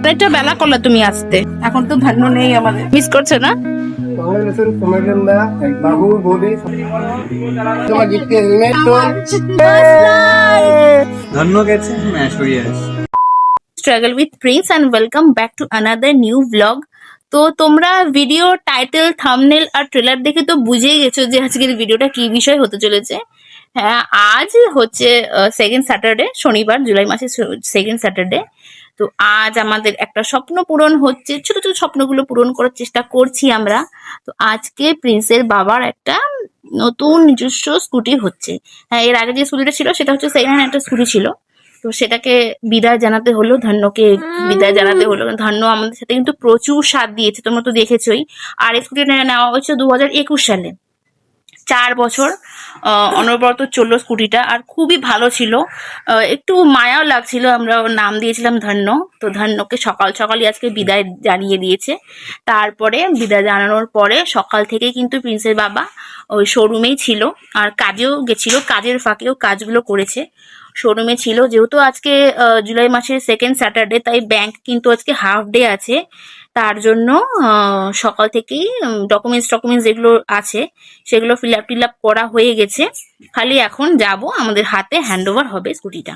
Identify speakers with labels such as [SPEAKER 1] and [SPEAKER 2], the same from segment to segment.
[SPEAKER 1] অনেকটা বেলা করলে তুমি আসতে।
[SPEAKER 2] এখন তো ধান্য নেই আমাদের।
[SPEAKER 1] মিস করছ না? Struggle with Prince and welcome back to another new blog তো তোমরা ভিডিও টাইটেল থামনেল আর ট্রেলার দেখে তো বুঝেই গেছো যে আজকের ভিডিওটা কি বিষয় হতে চলেছে। হ্যাঁ আজ হচ্ছে সেকেন্ড স্যাটারডে শনিবার জুলাই মাসের সেকেন্ড স্যাটারডে তো আজ আমাদের একটা স্বপ্ন পূরণ হচ্ছে। ছোট ছোট স্বপ্নগুলো পূরণ করার চেষ্টা করছি আমরা। তো আজকে প্রিন্সের বাবার একটা নতুন নিজস্ব স্কুটি হচ্ছে। হ্যাঁ এর আগে যে স্কুটিটা ছিল, সেটা হচ্ছে সেকেন্ড হ্যান্ড একটা স্কুটি ছিল। তো সেটাকে বিদায় জানাতে হলো, ধন্যকে বিদায় জানাতে হলো। ধন্য আমাদের সাথে কিন্তু প্রচুর সাথ দিয়েছে, তোমরা তো দেখেছোই। আর স্কুটিটা নেওয়া হয়েছে দু একুশ সালে। চার বছর অনবরত চলল স্কুটিটা আর খুবই ভালো ছিল। একটু মায়াও লাগছিল, আমরা নাম দিয়েছিলাম ধন্য। তো ধন্যকে সকাল সকালই আজকে বিদায় জানিয়ে দিয়েছে। তারপরে বিদায় জানানোর পরে সকাল থেকে কিন্তু প্রিন্সের বাবা ওই শোরুমেই ছিল। আর কাজেও গেছিল, কাজের ফাঁকেও কাজগুলো করেছে। শোরুমে ছিল। যেহেতু আজকে জুলাই মাসের সেকেন্ড স্যাটারডে তাই ব্যাংক কিন্তু আজকে হাফ ডে আছে। তার জন্য সকাল থেকেই ডকুমেন্টস টকুমেন্টস যেগুলো আছে, সেগুলো ফিল আপ টিল আপ করা হয়ে গেছে। খালি এখন যাব, আমাদের হাতে হ্যান্ড ওভার হবে স্কুটিটা।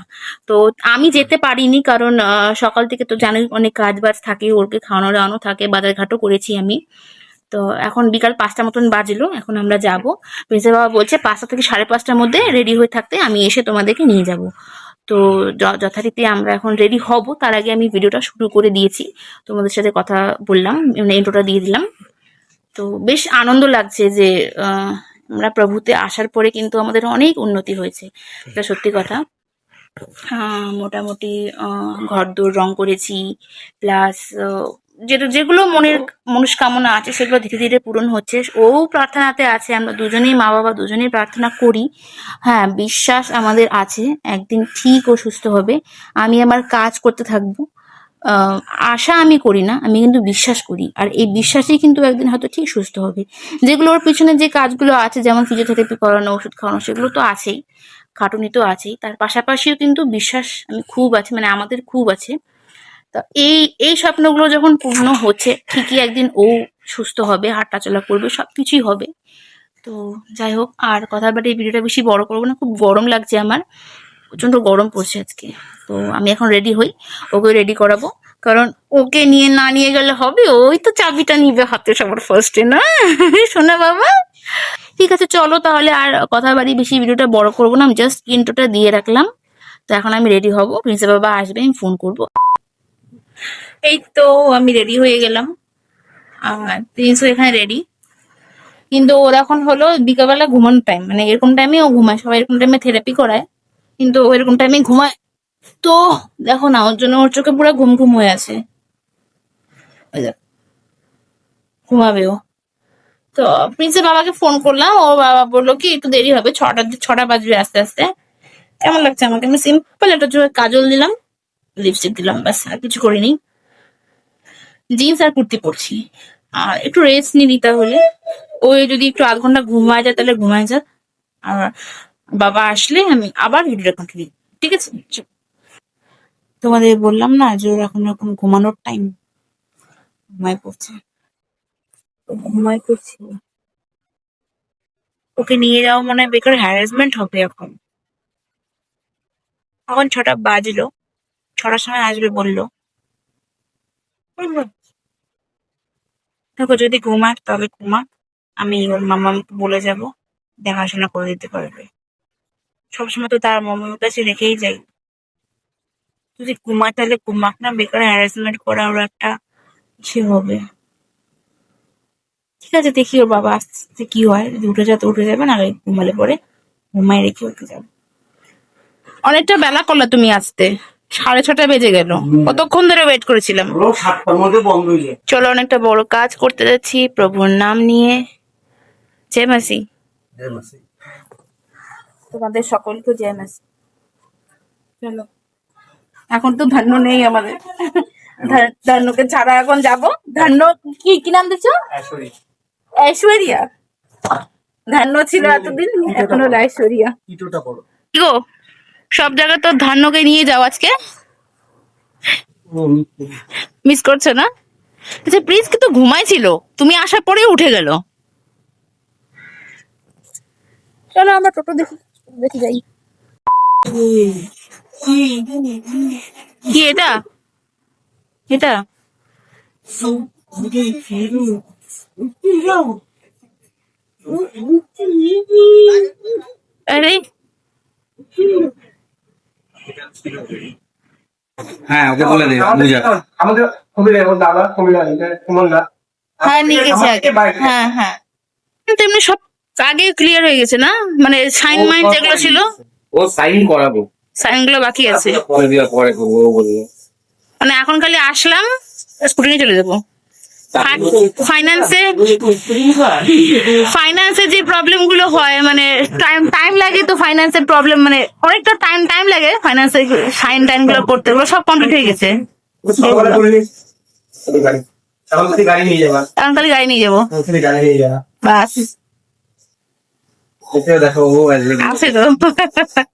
[SPEAKER 1] তো আমি যেতে পারিনি কারণ সকাল থেকে তো জানোই অনেক কাজ বাজ থাকে, ওরকে খাওয়ানো দাওয়ানো থাকে বাজার ঘাটও করেছি আমি। তো এখন বিকাল পাঁচটা মতন বাজলো, এখন আমরা যাব। প্রিন্সের বাবা বলছে পাঁচটা থেকে সাড়ে পাঁচটার মধ্যে রেডি হয়ে থাকতে আমি এসে তোমাদেরকে নিয়ে যাব। তো যথারীতি আমরা এখন রেডি হব, তার আগে আমি ভিডিওটা শুরু করে দিয়েছি। তোমাদের সাথে কথা বললাম মানে ইন্ট্রোটা দিয়ে দিলাম। তো বেশ আনন্দ লাগছে যে আমরা প্রভুতে আসার পরে কিন্তু আমাদের অনেক উন্নতি হয়েছে। এটা সত্যি কথা। মোটামুটি ঘর দোর রং করেছি, প্লাস যেটা যেগুলো মনের মনস্কামনা আছে সেগুলো ধীরে ধীরে পূরণ হচ্ছে। ও প্রার্থনাতে আছে আমরা দুজনেই মা বাবা দুজনেই প্রার্থনা করি। হ্যাঁ বিশ্বাস আমাদের আছে একদিন ঠিক ও সুস্থ হবে। আমি আমার কাজ করতে থাকব। আশা আমি করি না আমি কিন্তু বিশ্বাস করি। আর এই বিশ্বাসই কিন্তু একদিন হয়তো ঠিক সুস্থ হবে। যেগুলো ওর পিছনে যে কাজগুলো আছে যেমন ফিজিওথেরাপি করানো ওষুধ খাওয়ানো সেগুলো তো আছেই। খাটুনি তো আছেই। তার পাশাপাশিও কিন্তু বিশ্বাস আমি খুব আছে মানে আমাদের খুব আছে। তো এই এই স্বপ্নগুলো যখন পূর্ণ হচ্ছে, ঠিকই একদিন ও সুস্থ হবে হাঁটা চলা করবে সব কিছুই হবে। তো যাই হোক, আর কথা বাড়ি এই ভিডিওটা বেশি বড় করব না, খুব গরম লাগছে আমার। প্রচণ্ড গরম পড়ছে আজকে। তো আমি এখন রেডি হই ওকে রেডি করাবো। কারণ ওকে নিয়ে না নিয়ে গেলে হবে, ওই তো চাবিটা নিবে হাতে সবার ফার্স্টে না? শোনা বাবা। ঠিক আছে, চলো তাহলে আর কথা বাড়ি বেশি ভিডিওটা বড় করব না, আমি জাস্ট ইন্টোটা দিয়ে রাখলাম। তো এখন আমি রেডি হব, প্রিন্সিপাল বাবা আসবে, আমি ফোন করব। এই তো আমি রেডি হয়ে গেলাম। প্রিন্সও এখানে রেডি কিন্তু ওর এখন হলো বিকালবেলা ঘুমানোর টাইম মানে এরকম টাইমে ও ঘুমায়, সবাই এরকম টাইমে থেরাপি করায়। কিন্তু ও এরকম টাইমে ঘুমায়। তো দেখো না, ওর জন্য ওর চোখে পুরো ঘুম ঘুম হয়ে আছে। ঘুমাবে ও। তো প্রিন্সের বাবাকে ফোন করলাম, ও বাবা বলল কি, একটু দেরি হবে, ছটা ছটা বাজবে আস্তে আস্তে। কেমন লাগছে আমাকে? আমি সিম্পল একটা কাজল দিলাম। লিপস্টিক দিলাম, ব্যাস, আর কিছু করিনি। জিন্স আর কুর্তি পরছি। আর একটু রেস্ট নি দিতে হলে ওই যদি একটু আধ ঘণ্টা ঘুমায় যায়, তাহলে ঘুমায় যাক আর বাবা আসলে আমি আবার ভিডিওটা কন্টিনিউ ঠিক আছে। তোমাদের বললাম না যে ওর এখন এখন ঘুমানোর টাইম ঘুমায় পড়ছে। ঘুমায় পড়ছে। ওকে নিয়ে যাওয়া মনে হয় বেকার হ্যারাসমেন্ট হবে এখন। এখন ছটা বাজলো। ছটার সময় আসবে বলল। দেখো, যদি ঘুমাক তবে ঘুমাক। আমি ওর মামাকে বলে যাব, দেখাশোনা করে দিতে পারবে। সবসময় তো তার মামার কাছে রেখেই যাই। যদি ঘুমায় তাহলে ঘুমাক না, বেকার হ্যারাসমেন্ট করা ওর একটা ইসে হবে। ঠিক আছে, দেখি ওর বাবা আসতে কি হয়। যদি উঠে যাতে উঠে যাবে না ঘুমালে পরে ঘুমায় রেখে ওকে যাবে। অনেকটা বেলা করলে তুমি আসতে। সাড়ে ছটা বেজে গেল। কতক্ষণ ধরে ওয়েট করেছিলাম? চলো অনেকটা বড় কাজ করতে যাচ্ছি প্রভুর নাম নিয়ে। জয় মাসি তোমাদের সকলকে জয় মাসি
[SPEAKER 2] চলো। এখন তো ধান্য নেই আমাদের। ধান্যকে ছাড়া এখন যাব। ধান্য কি কি নাম দিচ্ছ ঐশ্বরিয়া। ধান্য ছিল এতদিন এখন হলো ঐশ্বরিয়া।
[SPEAKER 1] কি গো? সব জায়গায় তো ধান্যকে নিয়ে যাও আজকে। মিস করছ না? আচ্ছা প্রিন্স কিন্তু ঘুমাইছিল তুমি আসার পরেই উঠে গেল। চলো আমরা টোটো দেখি দেখি যাই। কি এটা? এটা? আরে।
[SPEAKER 3] হ্যাঁ ওকে বলে দে বুঝা।
[SPEAKER 4] আমাদের কুমিল্লা এবং দাদা কুমিল্লা
[SPEAKER 1] হ্যাঁ নিয়ে গেছে আগে। হ্যাঁ হ্যাঁ। কিন্তু এমনি সব আগে ক্লিয়ার হয়ে গেছে না? মানে সাইন মাইন যেগুলো ছিল?
[SPEAKER 3] ও সাইন করাবো।
[SPEAKER 1] সাইনগুলো বাকি আছে।
[SPEAKER 3] পরে দিয়া পরে করব ও বলল।
[SPEAKER 1] মানে এখন খালি আসলাম স্কুটি নিয়ে চলে যাব। ফাইন্যান্সে ফাইন্যান্সে যে প্রবলেমগুলো হয় মানে টাইম টাইম লাগে তো ফাইন্যান্সের প্রবলেম মানে অনেকটা টাইম টাইম লাগে ফাইন্যান্সে সাইন টাইনগুলো করতে ওগুলো সব কমপ্লিট হয়ে গেছে।
[SPEAKER 4] গাড়ি এখন তুই গাড়ি নিয়ে যাবা।
[SPEAKER 1] এখন খালি গাড়ি নিয়ে যাব
[SPEAKER 4] তুই গাড়ি নিয়ে যাবা
[SPEAKER 1] বাস
[SPEAKER 3] দেখো
[SPEAKER 1] আছে তো।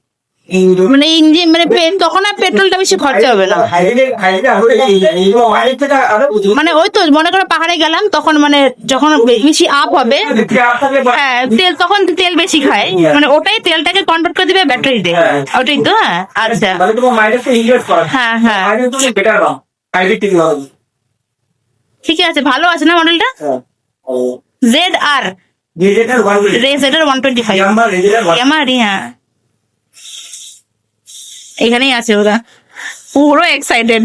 [SPEAKER 4] মানে
[SPEAKER 1] ইঞ্জিন মানে তখন আর পেট্রোলটা বেশি খরচা হবে না। মানে ওই তো মনে করো পাহাড়ে গেলাম তখন মানে যখন বেশি আপ হবে হ্যাঁ তেল তখন তেল বেশি খায়। মানে ওটাই তেলটাকে কনভার্ট করে দিবে ব্যাটারিতে ওটাই তো হ্যাঁ আচ্ছা। হ্যাঁ হ্যাঁ। ঠিকই আছে ভালো আছে না মডেলটা জেড আর
[SPEAKER 4] ডিজিটাল ওয়ান
[SPEAKER 1] টোয়েন্টি ফাইভ হ্যাঁ। এখানেই আছে ওরা। পুরো এক্সাইটেড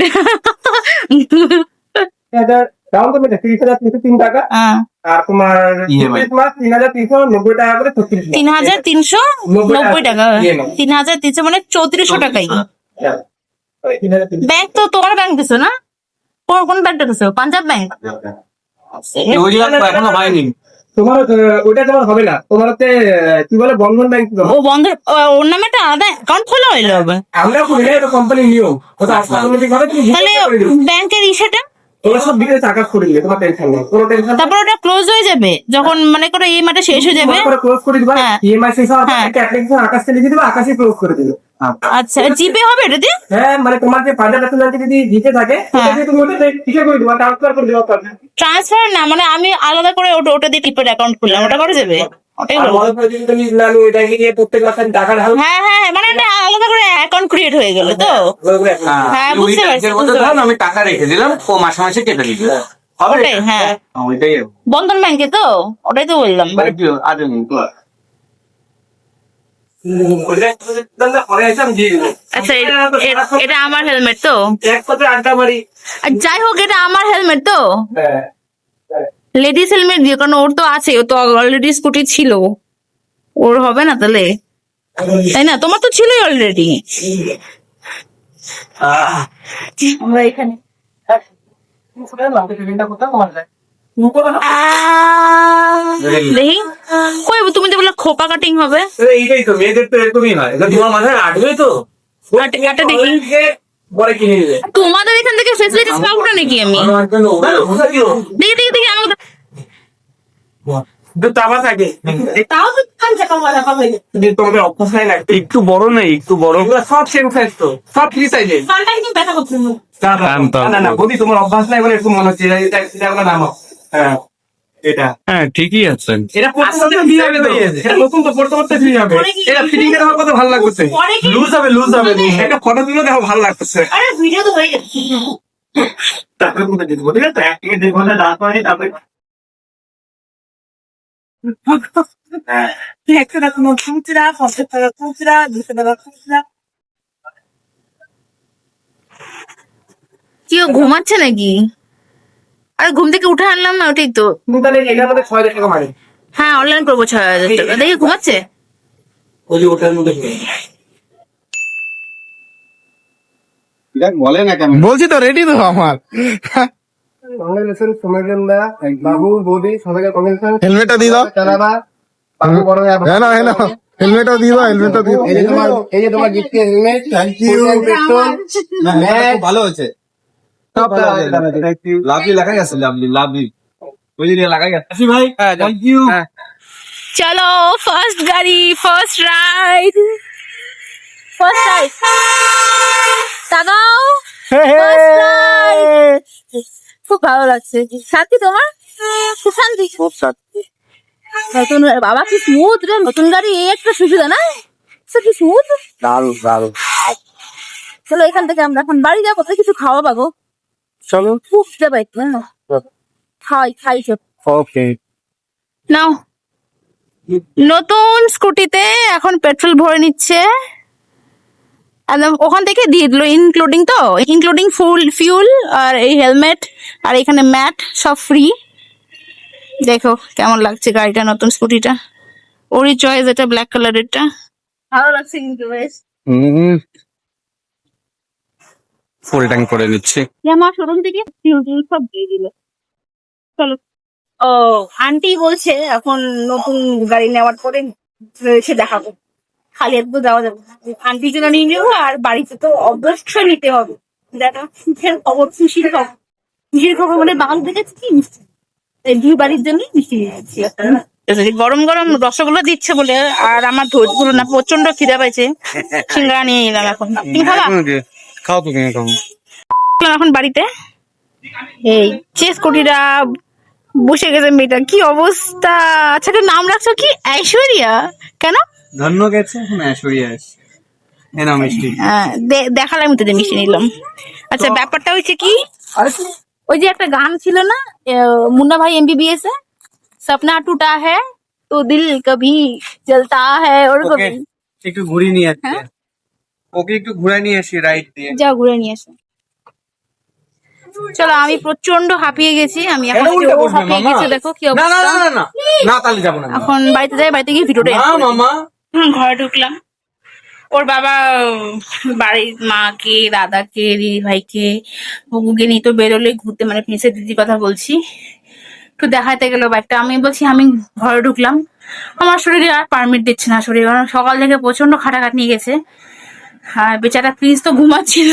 [SPEAKER 4] ডাউন পেমেন্ট তিরিশ হাজার তিনশো তিন টাকা। আর তোমার মাস তিন হাজার তিনশো নব্বই টাকা করে
[SPEAKER 1] তিন হাজার তিনশো নব্বই টাকা। তিন হাজার তিনশো মানে চৌত্রিশশো টাকাই।
[SPEAKER 4] হ্যাঁ।
[SPEAKER 1] ব্যাংক তো তোমার ব্যাংক দিছো না? কোন কোন ব্যাংকটা দিছো? পাঞ্জাব ব্যাংক?
[SPEAKER 3] এখনও হয়নি।
[SPEAKER 4] তোমার ওইটা তোমার হবে না। তোমার কি বলে বন্ধন ব্যাংক
[SPEAKER 1] ও বন্ধ ও- ওর নামে একটা আলাদা অ্যাকাউন্ট খোলা হইল
[SPEAKER 4] আমরা করি না এটা কোম্পানির নিয়ম ওটা অটোমেটিক ভাবে তুমি
[SPEAKER 1] তাহলে। ব্যাংকের ইসেটা? তারপর ওটা ক্লোজ হয়ে যাবে। যখন মনে করো মাটা শেষ হয়ে যাবে।
[SPEAKER 4] ক্লোজ করে দিবা
[SPEAKER 1] হ্যাঁ।
[SPEAKER 4] ইএমআই শেষ হওয়ার পর
[SPEAKER 1] হ্যাঁ।
[SPEAKER 4] দিবা আকাশে ক্লোজ করে দিবে
[SPEAKER 1] আচ্ছা। জিপে হবে এটা দিয়ে?
[SPEAKER 4] হ্যাঁ মানে তোমার যে যদি দিতে থাকে
[SPEAKER 1] হ্যাঁ।
[SPEAKER 4] তুমি ওটা টিকে করে দিবা ট্রান্সফার করে দিবা
[SPEAKER 1] ট্রান্সফার না মানে আমি আলাদা করে ওটা ওটা দিয়ে টিপের অ্যাকাউন্ট খুললাম ওটা করে যাবে? ওটাই
[SPEAKER 4] মনে
[SPEAKER 1] হ্যাঁ হ্যাঁ হ্যাঁ, মানে একটা আলাদা করে অ্যাকাউন্ট ক্রিয়েট হয়ে গেল তো। হ্যাঁ, বুঝতে পারছি, বুঝতে
[SPEAKER 3] আমি টাকা রেখে দিলাম ও মাসে মাসে কেটে দিবে
[SPEAKER 1] ওটাই হ্যাঁ। বন্ধন ব্যাংকে তো? ওটাই তো বললাম। আচ্ছা এটা আমার হেলমেট তো। যাই হোক, এটা আমার হেলমেট তো।
[SPEAKER 4] হ্যাঁ
[SPEAKER 1] লেডিস হেলমেট দিয়ে কারণ ওর তো আছে, ও তো অলরেডি স্কুটি ছিল। ওর হবে না তাহলে? তাই না? তোমার তো ছিলই অলরেডি আমরা এখানে দেখি কই তুমি তো বলে খোপা কাটিং হবে?
[SPEAKER 4] এইটাই তো মেয়েদের তো এরকমই হয়। তোমার মাথায় আটবে তো?
[SPEAKER 1] আট- দেখি।
[SPEAKER 4] কিনে
[SPEAKER 1] তোমাদের এখান থেকে ফেসিলিটিস পাবো না নাকি আমি? দেখি দেখি দেখি আমাকে
[SPEAKER 3] একটু বড় নেই একটু বড়।
[SPEAKER 4] সব সেম সাইজ তো। সব ফ্রি
[SPEAKER 1] ব্যথা
[SPEAKER 4] না না বলি তোমার অভ্যাস নাই বলে একটু মনে হচ্ছে। এটা এটা এটা কোনো নাম হ্যাঁ এটা।
[SPEAKER 3] হ্যাঁ ঠিকই
[SPEAKER 4] এটা নতুন তো পড়তে পড়তে ফ্রি হবে। এটা ফিটিং এর আমার কত ভালো লাগতেছে। লুজ হবে লুজ হবে। একটা ফটো তুলে দেখো ভালো লাগতেছে।
[SPEAKER 1] আরে ভিডিও তো হয়ে গেছে।
[SPEAKER 4] তারপরে কোথায় দেখব ঠিক আছে? এক থেকে দেড় ঘণ্টা দাঁড় করে তারপরে
[SPEAKER 2] একশো টাকা নোট টাকা খুচরা দুশো টাকা খুচরা
[SPEAKER 1] কি ও ঘুমাচ্ছে নাকি? আরে ঘুম থেকে উঠে আনলাম না ওটাই তো।
[SPEAKER 4] তুমি তাহলে এটার মধ্যে ছয় হাজার টাকা মারে
[SPEAKER 1] হ্যাঁ অনলাইন করব ছয় হাজার টাকা। দেখি ঘুমাচ্ছে?
[SPEAKER 4] ওই যে ওটার মধ্যে
[SPEAKER 3] বলে না কেন?
[SPEAKER 5] বলছি তো রেডি তো আমার।
[SPEAKER 4] বাবু বৌদি
[SPEAKER 5] হেলমেটটা দিয়ে দাও।
[SPEAKER 4] চালাবা বাবু বড় হয়ে
[SPEAKER 5] হ্যাঁ না হ্যাঁ না। হেলমেটটা দিয়ে দাও হেলমেটটা দিয়ে
[SPEAKER 4] এই যে তোমার এই যে তোমার গিফট হেলমেট থ্যাংক ইউ
[SPEAKER 3] ভালো হয়েছে।
[SPEAKER 5] লাভলি লাগাই আছে লাভলি লাভলি ওই যে লাগাই আছে।
[SPEAKER 4] আসি ভাই থ্যাংক ইউ
[SPEAKER 1] চলো ফার্স্ট গাড়ি ফার্স্ট রাইড ফার্স্ট রাইড তাকাও খুব ভালো লাগছে। শান্তি তোমার? খুব শান্তি।
[SPEAKER 3] খুব শান্তি।
[SPEAKER 1] নতুন বাবা কি স্মুথ রে নতুন গাড়ি একটা সুবিধা না সে কি স্মুথ
[SPEAKER 3] দারুণ দারুণ।
[SPEAKER 1] চলো এখান থেকে আমরা এখন বাড়ি যাব কোথায় কিছু খাওয়া পাবো
[SPEAKER 3] চলো
[SPEAKER 1] খুব যাবে না খাই খাই সব
[SPEAKER 3] ওকে
[SPEAKER 1] নাও নতুন স্কুটিতে এখন পেট্রোল ভরে নিচ্ছে। একদম ওখান থেকে দিয়ে দিল ইনক্লুডিং তো ইনক্লুডিং ফুল ফিউল আর এই হেলমেট আর এখানে ম্যাট সব ফ্রি দেখো কেমন লাগছে গাড়িটা নতুন স্কুটিটা। ওরই চয়েস এটা ব্ল্যাক কালারেরটা ভালো লাগছে কিন্তু বেশ।
[SPEAKER 3] ফুল ট্যাঙ্ক করে নিচ্ছি।
[SPEAKER 1] আমার শোরুম থেকে ফিউল টিউল সব দিয়ে দিল। চলো। ও আন্টি বলছে এখন নতুন গাড়ি নেওয়ার পরে এসে দেখাবো। খালি একটু যাওয়া যাবে না। আন্টির জন্য নিয়ে নেব আর বাড়িতে তো অবশ্যই নিতে হবে। দেখা সুখের খবর খুশির খবর। খুশির খবর মানে বাঙালি দেখেছি কি মিষ্টি। দুই বাড়ির জন্য মিষ্টি নিয়ে যাচ্ছি একটা। গরম গরম রসগোল্লা দিচ্ছে বলে আর আমার ধৈর্য না প্রচণ্ড খিদে পাইছে। সিঙ্গারা নিয়ে নিলাম এখন। তুমি খাবা?
[SPEAKER 3] খাও তুমি খাও।
[SPEAKER 1] এখন বাড়িতে? এই যে স্কুটিটা বসে গেছে মেয়েটা কি অবস্থা? আচ্ছা এটার নাম রাখছো কি? ঐশ্বরিয়া? কেন?
[SPEAKER 3] ধন্য গেছে এখন ঐশ্বরিয়া
[SPEAKER 1] দে- দেখালাম তো নিলাম। আচ্ছা ব্যাপারটা হচ্ছে কি? ওই যে একটা গান ছিল না মুন্না ভাই এমবিবিএস এ? সপনা টুটা है তো দিল কভি ওরকম
[SPEAKER 3] ওকে একটু ঘুরিয়ে নিয়ে ওকে একটু ঘুরে নিয়ে আসি রাইট দিয়ে।
[SPEAKER 1] যাও ঘুরে নিয়ে এসো চলো আমি প্রচণ্ড হাঁপিয়ে গেছি আমি এখন হাঁপিয়ে। গেছে দেখো কি অবস্থা।
[SPEAKER 3] না না না না তাহলে যাব না
[SPEAKER 1] এখন বাড়িতে যাই বাড়িতে গিয়ে ভিডিওটা
[SPEAKER 3] না মামা।
[SPEAKER 1] ঘরে ঢুকলাম। ওর বাবা বাড়ির মাকে দাদাকে দিদি ভাইকে বুকুকে নিয়ে তো বেরোলে ঘুরতে মানে প্রিন্সের দিদির কথা বলছি। একটু দেখাতে গেল বাইকটা আমি বলছি আমি ঘরে ঢুকলাম। আমার শরীরে আর পারমিট দিচ্ছে না শরীর। কারণ সকাল থেকে প্রচণ্ড খাটাখাটনি গেছে। আর বেচারা প্রিন্স তো ঘুমাচ্ছিল।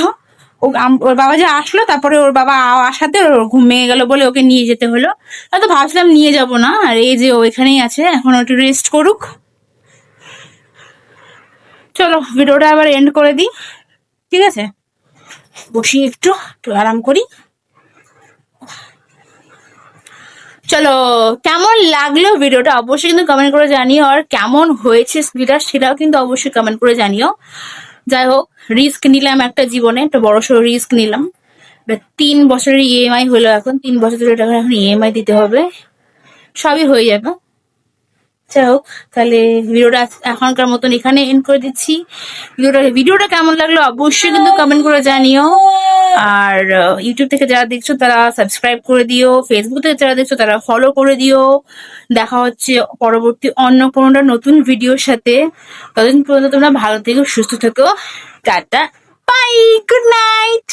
[SPEAKER 1] ও ওর বাবা যে আসলো, তারপরে ওর বাবা আসাতে ওর ঘুমিয়ে গেল বলে ওকে নিয়ে যেতে হলো। তো ভাবছিলাম নিয়ে যাব না, আর এই যে ও এখানেই আছে, এখন একটু রেস্ট করুক। চলো ভিডিওটা আবার এন্ড করে দিই। ঠিক আছে? বসি একটু একটু আরাম করি। চলো, কেমন লাগল ভিডিওটা অবশ্যই কিন্তু কমেন্ট করে জানিও, আর কেমন হয়েছে স্পিডার সেটাও কিন্তু অবশ্যই কমেন্ট করে জানিও। যাই হোক রিস্ক নিলাম একটা জীবনে, একটা বড় সড় রিস্ক নিলাম। তিন বছরের ইএমআই হলো এখন, তিন বছর ধরে এখন ইএমআই দিতে হবে। সবই হয়ে যাবে। যাই হোক, তাহলে ভিডিওটা এখনকার মতন এখানে এন্ড করে দিচ্ছি। ভিডিওটা ভিডিওটা কেমন লাগল অবশ্যই কিন্তু কমেন্ট করে জানিও। আর ইউটিউব থেকে যারা দেখছ তারা সাবস্ক্রাইব করে দিও। ফেসবুক থেকে যারা দেখছ তারা ফলো করে দিও। দেখা হচ্ছে পরবর্তী অন্য কোনোটা নতুন ভিডিওর সাথে। ততদিন পর্যন্ত তোমরা ভালো থেকো, সুস্থ থেকো। Tata bye good night